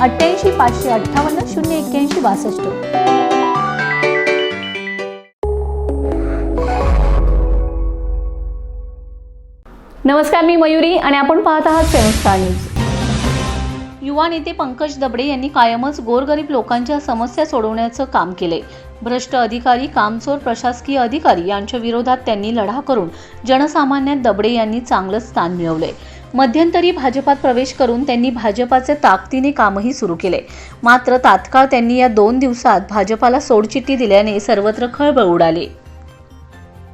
अठ्ठ्याऐंशी पाचशे अठ्ठावन्न शून्य एक्क्याऐंशी बासष्ट. नमस्कार मी मयुरी आणि आपण पाहत आहात सेवनस्टार न्यूज. युवा नेते पंकज दबडे यांनी कायमच गोरगरीब लोकांच्या समस्या सोडवण्याचं काम केले भ्रष्ट अधिकारी कामचोर प्रशासकीय अधिकारी यांच्या विरोधात त्यांनी लढा करून जनसामान्यात दबडे यांनी चांगलं स्थान मिळवले मध्यंतरी भाजपात प्रवेश करून त्यांनी भाजपाचे ताकदीने कामही सुरू केले. मात्र तात्काळ त्यांनी या दोन दिवसात भाजपाला सोडचिठ्ठी दिल्याने सर्वत्र खळबळ उडाली.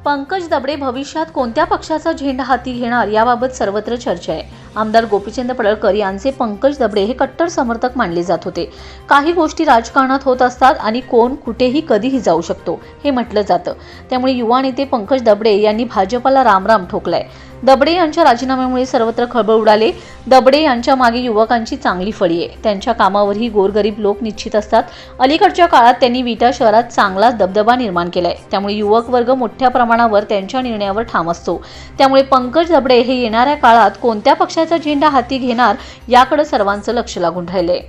पंकज दबडे भविष्यात कोणत्या पक्षाचा झेंडा हाती घेणार याबाबत सर्वत्र चर्चा आहे. आमदार गोपीचंद पडळकर यांचे पंकज दबडे हे कट्टर समर्थक मानले जात होते. काही गोष्टी राजकारणात होत असतात आणि कोण कुठेही कधीही जाऊ शकतो हे म्हटलं जातं. त्यामुळे युवा नेते पंकज दबडे यांनी भाजपाला रामराम ठोकलाय. दबडे यांच्या राजीनाम्यामुळे सर्वत्र खळबळ उडाले. दबडे यांच्या मागे युवकांची चांगली फळी आहे. त्यांच्या कामावरही गोरगरीब लोक निश्चित असतात. अलीकडच्या काळात त्यांनी विटा शहरात चांगला दबदबा निर्माण केलाय. त्यामुळे युवक वर्ग मोठ्या प्रमाणावर त्यांच्या निर्णयावर ठाम असतो. त्यामुळे पंकज दबडे हे येणाऱ्या काळात कोणत्या पक्षाचा झेंडा हाती घेणार याकडे सर्वांचं लक्ष लागून राहिलंय.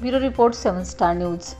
Bureau report seven star news.